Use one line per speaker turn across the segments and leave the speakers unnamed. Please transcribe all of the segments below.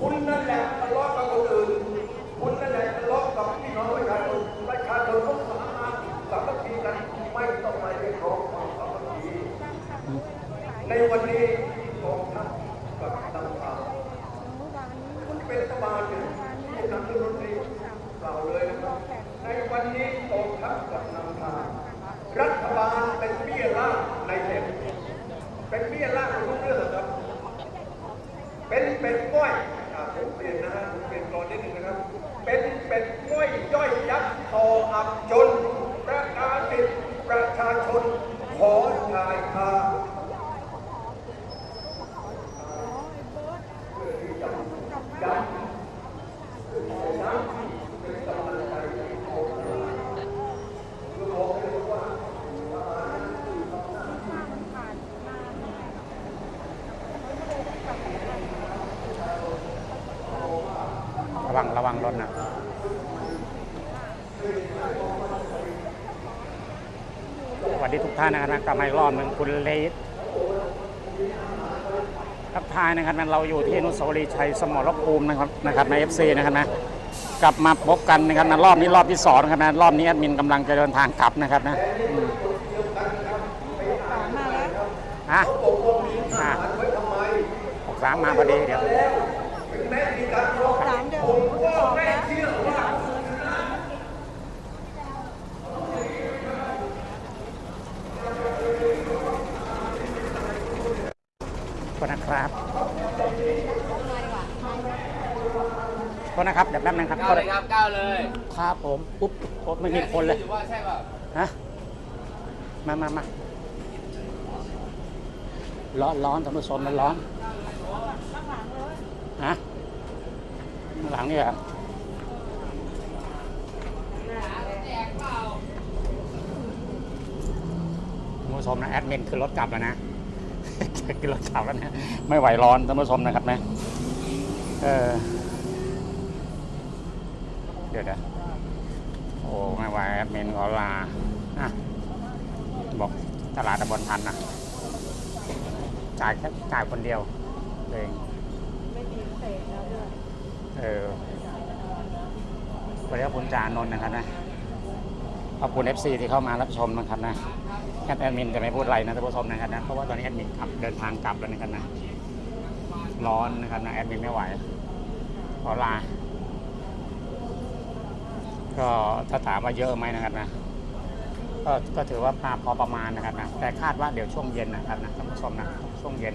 คุณนั่นแหละทะเลาะกับคนอื่น คุณนั่นแหละทะเลาะกับพี่น้องประชาชนประชาชนเขาสามัคสามัคคีกันไม่ต้องมาเรียกร้องความสามัคคีในวันนี้กองทัพกับตำรวจคุณเป็นรัฐบาลเนี่ยที่นำรัฐมนตรีกล่าวเลยนะครับในวันนี้กองทัพกับนำทางรัฐบาลเป็นเบี้ยล่างในเด็กเป็นเบี้ยล่างในทุกเรื่องครับ เป็นเป็ดก้อย เปลี่ยนนะฮะผมเปลี่ยนตอนนิดหนึ่งนะครับ เป็นเป็ดก้อยย่อยยักษ์คออับจน ประกาศติดประชาชนขอชายคา ย้ำย้ำเป็นกำลังใจให้เขาคือบอกเลยว่า
ระวังระวังรถนะสวัสดีทุกท่านนะครับกลับมาอีกรอบหนึ่งคุณเลสทักทายนะครับเราอยู่ที่อนุสาวรีย์ชัยสมรภูมินะครับนะครับใน FC นะครับนะกลับมาพบกันนะครับนะรอบนี้รอบที่สองนะครับนะรอบนี้แอดมินกำลังจะเดินทางกลับนะครับนะอืมฮะอะหกสามมาพอดีเดี๋ยว
แม้มีการร้อง
สามเดือน
ผมว่า
สอง
ไม่
นะ
เชื่อว่า
ขอบ คุณนะครับขอโทษนะครับเดี๋ยวแป๊บนึงครับ
ก้าวเลยครับก้าวเลย
ครับผมปุ๊บโอ๊ยไม่มีคนเลย
หรือว่าใช่ป่ะ
ฮะมามามาร้อนร้อนท่านผู้ชมมันร้อนฮะข้างหลังนี่เหรอท่านผู้ชมนะแอดมินคือรถกลับแล้วนะ คือรถกลับแล้วนะไม่ไหวร้อนท่านผู้ชมนะครับนะเออเดี๋ยวเดี๋ยวโอ้ไม่ไหวแอดมินขอลาอะบอกตลาดตะบนทันนะจ่ายแค่จ่ายคนเดียวเอง
เอ
อวันนี้ขอบคุณจานนท์นะครับนะขอบคุณ FC ที่เข้ามารับชมนะครับนะ แอดแอดมินจะไม่พูดอะไรนะท่านผู้ชมนะครับนะเพราะว่าตอนนี้แอดมินขับเดินทางกลับแล้วนะครับนะร้อนนะครับนะแอดมินไม่ไหวขอลา ก็ถ้าถามว่าเยอะไหมนะครับนะก็ก็ถือว่ามาพอประมาณนะครับนะแต่คาดว่าเดี๋ยวช่วงเย็นนะครับนะท่านผู้ชมนะช่วงเย็น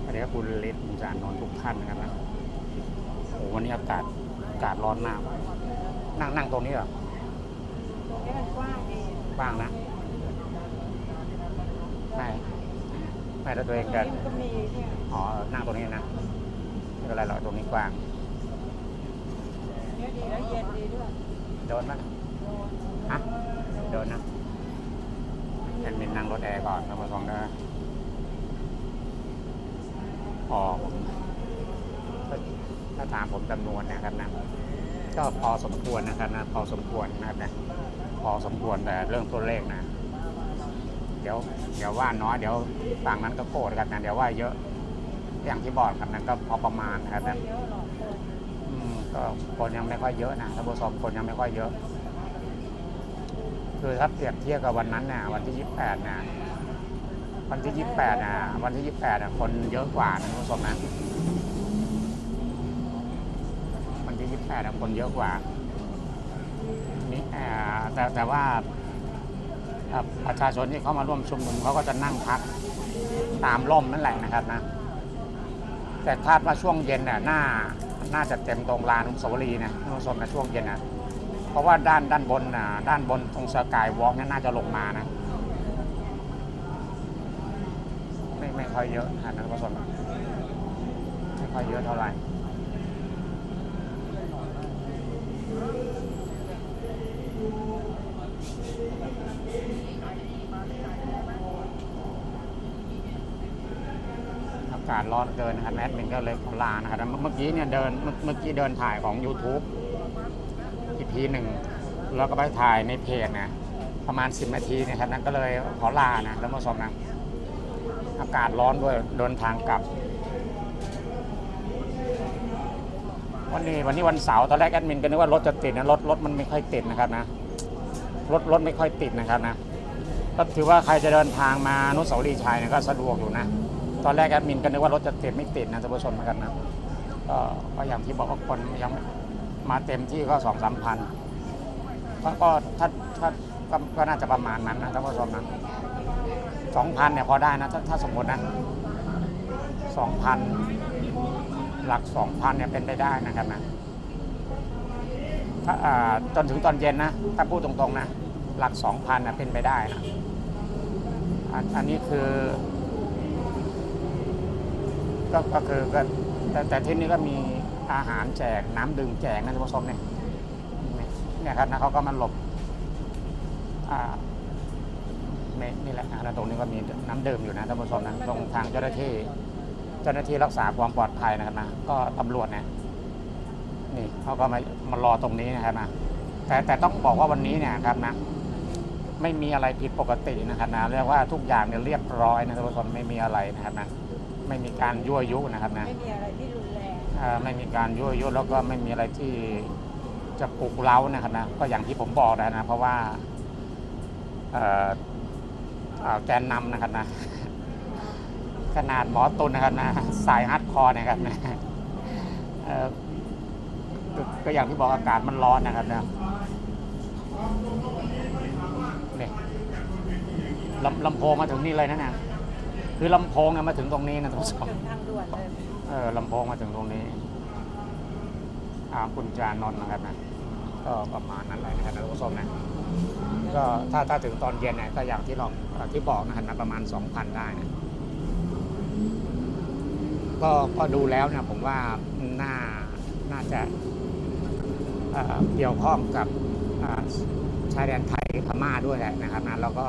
สวัสดีครับคุณฤทธิ์คุณจานนท์ทุกท่านนะครับนะโอ้วันนี้อากาศอากาศร้อนมาก นั่งนั่งตรงนี้เหรอ
ตรงนี้มันกว้างดี
บ้างนะไม่ไม่ถ้าตัวเอง
ตร
เดิ
ง
น
นี้มันก็มีเนี่ย
อ๋อนั่งตรงนี้นะไม่เป็นไรหรอกตรงนี้กว้าง
เนี่ยดีแล้วเย็นดีด้วย
โดนไหม
โดน
ฮะโดนนะแอนมินนั่งรถแอร์ก่อนท่านผู้ชมนะพอผมถ้าถ้าถามผมจำนวนนะครับนะ ก็พอสมควรนะครับนะพอสมควรนะครับนะพอสมควรแต่เรื่องตัวเลขนะ เดี๋ยวเดี๋ยวว่าน้อยเดี๋ยวฝั่งนั้นก็โกรธกันนะเดี๋ยวว่าเยอะอย่างที่บอกครับนั้นก็พอประมาณนะครับนะ
เยก็
คนยังไม่ค่อยเยอะนะท่านผู้ชมคนยังไม่ค่อยเยอะ คือถ้าเปรียบเทียบกับวันนั้นนะวันที่ยี่แปดนะวันที่ยี่แปดนะวันที่ยี่แปดนะคนเยอะกว่านะท่านผู้ชมนะวันที่ยี่ แปดน่คนเยอะกว่านี่เอ่อแต่แต่ว่าประชาชนที่เขามาร่วมชุมนุมเขาก็จะนั่งพักตามร่มนั่นแหละนะครับนะ แต่คาดว่าช่วงเย็นน่ะน่าน่าจะเต็มตรงลานอนุสาวรีย์นะท่านผู้ชมนะช่วงเย็นนะเพราะว่าด้านด้านบนน่ะด้านบนตรงสกายวอล์กนี่น่าจะลงมานะไม่ไม่ค่อยเยอะนะท่านผู้ชมไม่ค่อยเยอะเท่าไหร่ อากาศร้อนเกินนะครับแอดมินก็เลยขอลานะครับเมื่อกี้เนี่ยเดินเมื่อกี้เดินถ่ายของ YouTube อีพีหนึ่งแล้วก็ไปถ่ายในเพจนะประมาณ 10 นาทีเนะครับนั้นก็เลยขอลานะแล้วผู้ชมนะอากาศร้อนด้วยเดินทางกลับ วันนี้วันนี้วันเสาร์ตอนแรกแอดมินก็นึกว่ารถจะติดนะรถรถมันไม่ค่อยติดนะครับนะรถรถไม่ค่อยติดนะครับนะก็ถือว่าใครจะเดินทางมานุสาวรีย์ชัยเนี่ยก็สะดวกอยู่นะ ตอนแรกแอดมินก็นึกว่ารถจะติดไม่ติดนะท่านผู้ชมเหมือนกันนะก็ก็อย่างที่บอกว่าคนยังมาเต็มที่ก็สองสามพันก็ก็ถ้าถ้าก็ก็น่าจะประมาณนั้นนะท่านผู้ชมนะสองพันเนี่ยพอได้นะถ้าถ้าสมมตินะสองพัน หลักสองพันเนี่ยเป็นไปได้นะครับนะถ้าอ่าจนถึงตอนเย็นนะ ถ้าพูดตรงๆนะ หลักสองพันนะเป็นไปได้นะอันนี้คือก็ก็คือก็แต่แต่ที่นี่ก็มีอาหารแจกน้ำดื่มแจกนะท่านผู้ชมเนี่ยเนี่ยครับนะเขาก็มาหลบอ่านี่แหละนะตรงนี้ก็มีน้ำดื่มอยู่นะท่านผู้ชมนะตรงทางเจ้าหน้าที่ เจ้าหน้าที่รักษาความปลอดภัยนะครับนะก็ตำรวจเนี่ยนี่เขาก็มามารอตรงนี้นะครับนะแต่แต่ต้องบอกว่าวันนี้เนี่ยครับนะไม่มีอะไรผิดปกตินะครับนะเรียกว่าทุกอย่างเนี่ยเรียบร้อยนะท่านผู้ชมไม่มีอะไรนะครับนะไม่มีการยั่วยุนะครับนะ
ไม่มีอะไรที่รุนแรง
เอ่อไม่มีการยั่วยุแล้วก็ไม่มีอะไรที่จะปลุกเร้านะครับนะก็อย่างที่ผมบอกนะนะเพราะว่าเอ่อเอ่อแกนนำนะครับนะ ขนาดหมอตุลนะครับนะสายฮัดคอร์นะครับนะเอ่อก็อย่างที่บอกอากาศมันร้อนนะครับนะนี่ลำลำโพงมาถึงนี่เลยนะเนี่ยคือลำโพงเนี่ยมาถึงตรงนี้นะท่านผู้ชม
ถึงทางด่วนเลย
เออลำโพงมาถึงตรงนี้อาคุณจานนท์นะครับนะก็ประมาณนั้นเลยนะครับท่านผู้ชมนะก็ถ้าถ้าถึงตอนเย็นเนี่ยก็อย่างที่เราที่บอกนะครับนะประมาณ 2,000 ได้นะ ก็ก็ดูแล้วนะผมว่าน่าน่าจะเเกี่ยวข้องกับชายแดนไทยพม่าด้วยแหละนะครับนะแล้วก็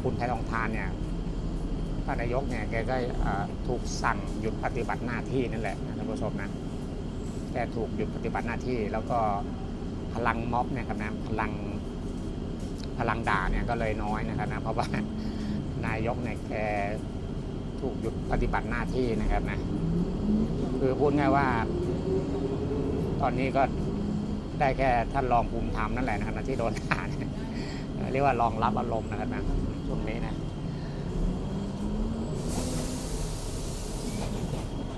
คุณไทยทองทานเนี่ยท่านนายกเนี่ยแกก็เอ่อถูกสั่งหยุดปฏิบัติหน้าที่นั่นแหละนะท่านผู้ชมนะแกถูกหยุดปฏิบัติหน้าที่ แล้วก็พลังม็อบเนี่ยครับนะพลังพลังด่าเนี่ยก็เลยน้อยนะครับนะเพราะว่า นายกเนี่ยแกถูกหยุดปฏิบัติหน้าที่นะครับนะคือพูดง่ายว่า ตอนนี้ก็ได้แค่ท่านรองภูมิธรรมนั่นแหละนะที่โดนด่าเรียกว่ารองรับอารมณ์นะครับนะช่วงนี้นะ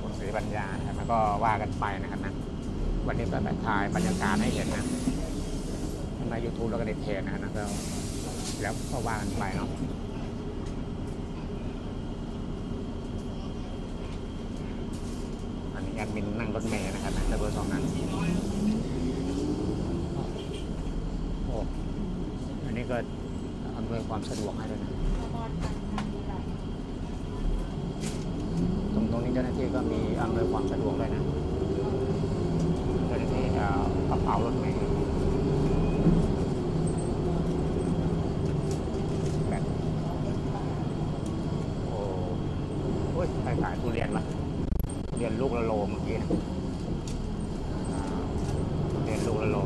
คุณศรีปัญญานะครับแล้วก็ว่ากันไปนะครับนะวันนี้ก็ถ่ายบรรยากาศให้เห็นนะในยูทูบแล้วก็ในเพจนะครับแล้วก็ว่ากันไปเนาะอันนี้ แอดมินนั่งรถเมล์นะครับนะเบอร์สองนั้นโอ้อันนี้ก็อำนวยความสะดวกให้ด้วยนะตรงตรงนี้เจ้าหน้าที่ก็มีอำนวยความสะดวกเลยนะเจ้าหน้าที่เอ่อกระเป๋ารถเมล์แบบโอ้โหขายขายทุเรียนมาทุเรียนลูกละโลเมื่อกี้นะอ่าทุเรียนลูกละโล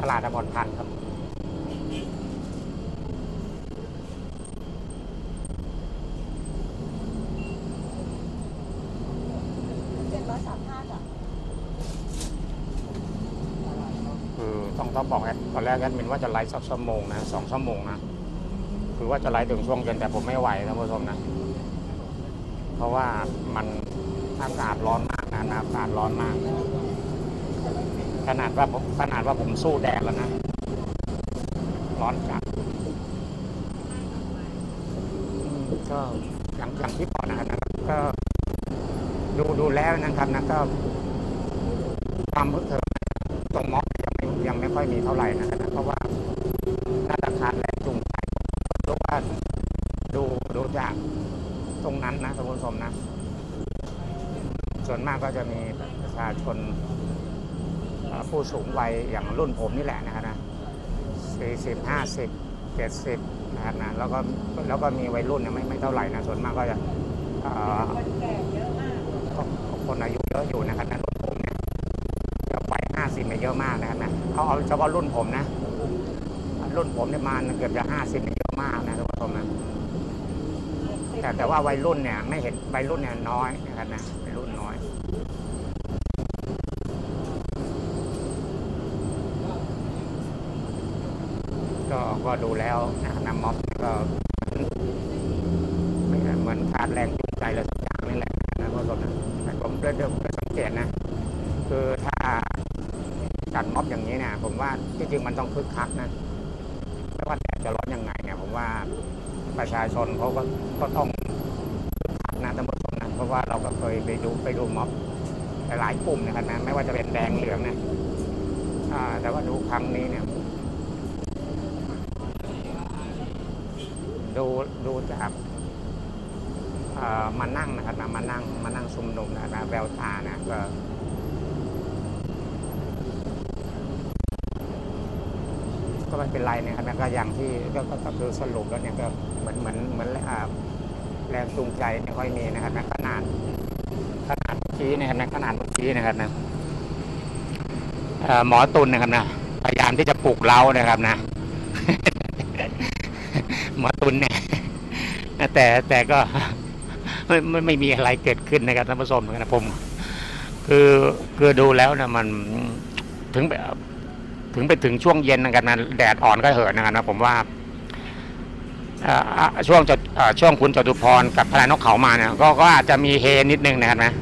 ตลาดอมรพันธ์ครับ
เจ็ดร้อยสามห้าจ้ะ
คือต้องต้องบอกแอดตอนแรกแอดมินว่าจะไลฟ์สักชั่วโมงนะสองชั่วโมงนะคือว่าจะไลฟ์ถึงช่วงเย็นแต่ผมไม่ไหวท่านผู้ชมนะ เพราะว่ามันอากาศร้อนมากนะอากาศร้อนมาก ขนาดว่าผมขนาดว่าผมสู้แดดแล้วนะ ร้อนจัดอืมก็อย่างอย่างที่บอกนะครับนะก็ดูดูแล้วนะครับนะก็ความรู้สึกตรงม็อบยังไม่ยังไม่ค่อยมีเท่าไหร่นะครับนะเพราะว่าน่าจะขาดแรงจูงใจรู้ว่าดูดูจากตรงนั้นนะท่านผู้ชมนะ ส่วนมากก็จะมีประชาชนเอ่อ ผู้สูงวัยอย่างรุ่นผมนี่แหละนะครับนะสี่สิบห้าสิบเจ็ดสิบนะครับนะแล้วก็แล้วก็มีวัยรุ่นเนี่ยไม่ไม่เท่าไหร่นะส่วนมากก็จะ
คนแก่เยอะมาก
คนอายุเยอะอยู่นะครับนะรุ่นผมเนี่ยก็ไปห้าสิบเนี่ยเยอะมากนะครับนะเขาเอาเฉพาะรุ่นผมนะรุ่นผมเนี่ยมาเกือบจะห้าสิบเนี่ยเยอะมากนะทุกผู้ชมนะแต่แต่ว่าวัยรุ่นเนี่ยไม่เห็นวัยรุ่นเนี่ยน้อยนะครับนะวัยรุ่นน้อย ก็ก็ดูแล้วนะนะม็อบก็เหมือนขาดแรงจูงใจอะไรสักอย่างนี่แหละนะคุณผู้ชมนะแต่ผมเดิมสังเกตนะ คือถ้าจัดม็อบอย่างนี้นี่ยผมว่าที่จริงมันต้องคึกคักนะไม่ว่าแดดจะร้อนยังไงเนี่ยผมว่าประชาชนเขาก็ก็ต้องคึกคักนะท่านผู้ชมนะเพราะว่าเราก็เคยไปดูไปดูม็อบหลายกลุ่มนะครับนะไม่ว่าจะเป็นแดงเหลืองนะแต่ว่าดูครั้งนี้เนี่ย ดูดูจากเอ่อมานั่งนะครับนะมานั่งมานั่งชุมนุมนะนะแววตานะก็ก็ไม่เป็นไรนะครับนะก็อย่างที่ก็ก็คือสรุปแล้วเนี่ยก็เหมือนเหมือนเหมือนแรงจูงใจไม่ค่อยมีนะครับนะขนาดขนาดเมื่อกี้นะครับนะขนาดเมื่อกี้นะครับนะหมอตุลนะครับนะพยายามที่จะปลุกเรานะครับนะ หมอตุลเนี่ยแต่แต่ก็ไม่ไม่ไม่มีอะไรเกิดขึ้นนะครับท่านผู้ชมนะครับผม คือคือดูแล้วนะมันถึงถึงไปถึงช่วงเย็นนะครับนะแดดอ่อนก็เหอะนะครับนะผมว่าช่วงจะช่วงคุณจตุพรกับทนานกเขามาเนี่ยก็ก็อาจจะมีเฮนิดนึงนะครับนะ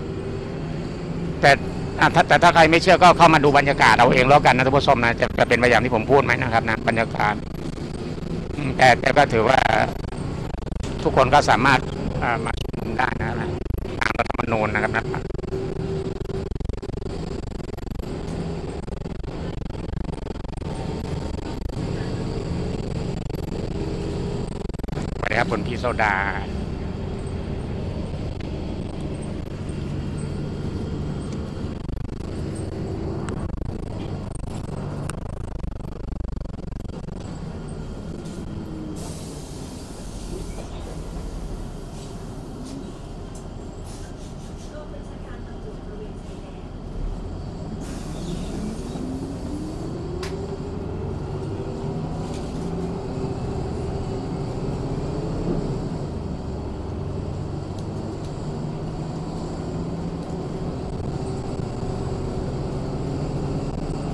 แต่แต่ถ้าใครไม่เชื่อก็เข้ามาดูบรรยากาศเอาเองแล้วกันนะท่านผู้ชมนะจะจะเป็นไปอย่างที่ผมพูดไหมนะครับนะบรรยากาศ แต่แต่ก็ถือว่าทุกคนก็สามารถมาชุมนุมได้นะครับตามรัฐธรรมนูญนะครับนะสวัสดีครับคุณพี่โซดา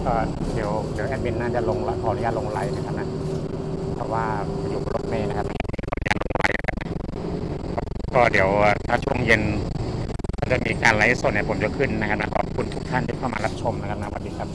ก็เดี๋ยวเดี๋ยวแอดมินน่าจะลงละขออนุญาตลงไลน์นะครับนะเพราะว่าอยู่รถเมย์นะครับก็เดี๋ยวถ้าช่วงเย็นจะมีการไลฟ์สดเนี่ยผมจะขึ้นนะครับขอบคุณทุกท่านที่เข้ามารับชมนะครับนะสวัสดีครับ